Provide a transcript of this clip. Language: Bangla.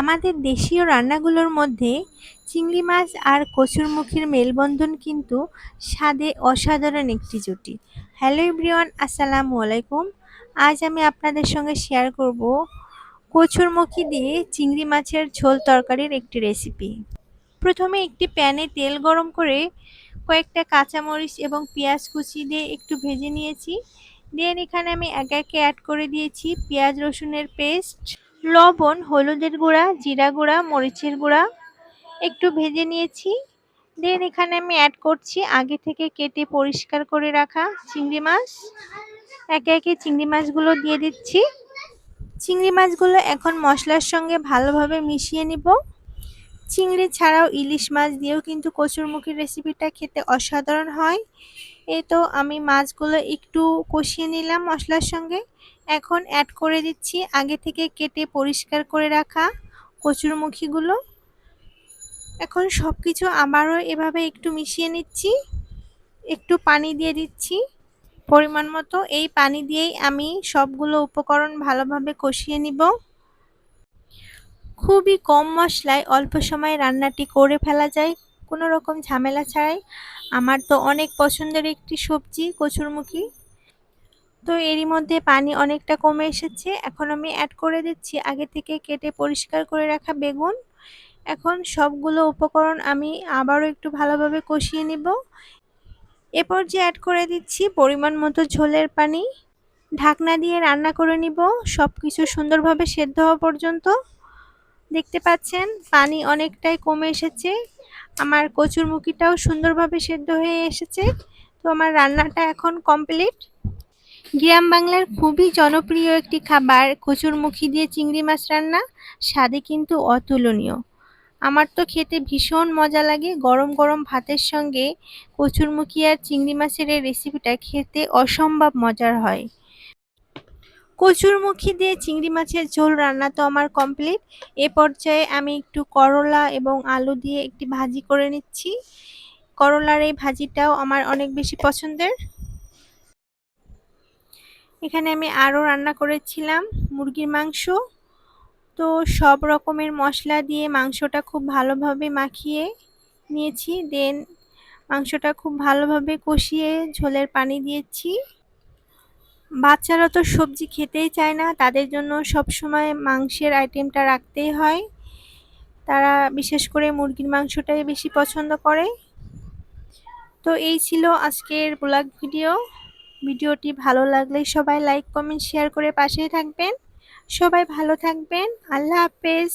আমাদের দেশীয় রান্নাগুলোর মধ্যে চিংড়ি মাছ আর কচুরমুখির মেলবন্ধন কিন্তু স্বাদে অসাধারণ একটি জুটি। হ্যালো এভরিওয়ান, আসসালামু আলাইকুম। আজ আমি আপনাদের সঙ্গে শেয়ার করব কচুরমুখী দিয়ে চিংড়ি মাছের ঝোল তরকারির একটি রেসিপি প্রথমে একটি প্যানে তেল গরম করে কয়েকটা কাঁচামরিচ এবং পেঁয়াজ কুচি দিয়ে একটু ভেজে নিয়েছি। দেন এখানে আমি একে একে অ্যাড করে দিয়েছি পেঁয়াজ রসুনের পেস্ট লবণ, হলুদের গুঁড়া, জিরা গুঁড়া, মরিচের গুঁড়া একটু ভেজে নিয়েছি। দেন এখানে আমি অ্যাড করছি আগে থেকে কেটে পরিষ্কার করে রাখা চিংড়ি মাছ। একে একে চিংড়ি মাছগুলো দিয়ে দিচ্ছি। চিংড়ি মাছগুলো এখন মশলার সঙ্গে ভালোভাবে মিশিয়ে নিব। চিংড়ি ছাড়াও ইলিশ মাছ দিয়েও কিন্তু কচুরমুখির রেসিপিটা খেতে অসাধারণ হয়। এই তো আমি মাছগুলো একটু কষিয়ে নিলাম মশলার সঙ্গে। এখন অ্যাড করে দিচ্ছি আগে থেকে কেটে পরিষ্কার করে রাখা কচুরমুখিগুলো। এখন সব কিছু আবারও এভাবে একটু মিশিয়ে নিচ্ছি। একটু পানি দিয়ে দিচ্ছি পরিমাণ মতো। এই পানি দিয়েই আমি সবগুলো উপকরণ ভালোভাবে কষিয়ে নিব। খুবই কম মশলায় অল্প সময়ে রান্নাটি করে ফেলা যায়, কোনো রকম ঝামেলা ছাড়াই। আমার তো অনেক পছন্দের একটি সবজি, কচুরমুখী। তো এরই মধ্যে পানি অনেকটা কমে এসেছে। এখন আমি অ্যাড করে দিচ্ছি আগে থেকে কেটে পরিষ্কার করে রাখা বেগুন। এখন সবগুলো উপকরণ আমি আবারও একটু ভালোভাবে কষিয়ে নিব। এরপর যে অ্যাড করে দিচ্ছি পরিমাণ মতো ঝোলের পানি। ঢাকনা দিয়ে রান্না করে নিব। সব কিছু সুন্দরভাবে সেদ্ধ হওয়া পর্যন্ত। দেখতে পাচ্ছেন, পানি অনেকটাই কমে এসেছে। আমার কচুর মুখিটাও সুন্দরভাবে সেদ্ধ হয়ে এসেছে। তো আমার রান্নাটা এখন কমপ্লিট গ্রাম বাংলার খুবই জনপ্রিয় একটি খাবার, কচুরমুখী দিয়ে চিংড়ি মাছ রান্না। স্বাদে কিন্তু অতুলনীয়। আমার তো খেতে ভীষণ মজা লাগে। গরম গরম ভাতের সঙ্গে কচুরমুখী আর চিংড়ি মাছের এই রেসিপিটা খেতে অসম্ভব মজার হয়। কচুরমুখী দিয়ে চিংড়ি মাছের ঝোল রান্না তো আমার কমপ্লিট এ পর্যায়ে আমি একটু করলা এবং আলু দিয়ে একটি ভাজি করে নিচ্ছি। করলার এই ভাজিটাও আমার অনেক বেশি পছন্দের। এখানে আমি আরও রান্না করেছিলাম মুরগির মাংস। তো সব রকমের মশলা দিয়ে মাংসটা খুব ভালোভাবে মাখিয়ে নিয়েছি। দেন মাংসটা খুব ভালোভাবে কষিয়ে ঝোলের পানি দিয়েছি। বাচ্চারা তো সবজি খেতেই চায় না, তাদের জন্য সব সময় মাংসের আইটেমটা রাখতেই হয়। তারা বিশেষ করে মুরগির মাংসটাই বেশি পছন্দ করে। তো এই ছিল আজকের ব্লগ ভিডিও ভিডিওটি ভালো লাগলে সবাই লাইক কমেন্ট শেয়ার করে পাশেই থাকবেন। সবাই ভালো থাকবেন। আল্লাহ হাফেজ।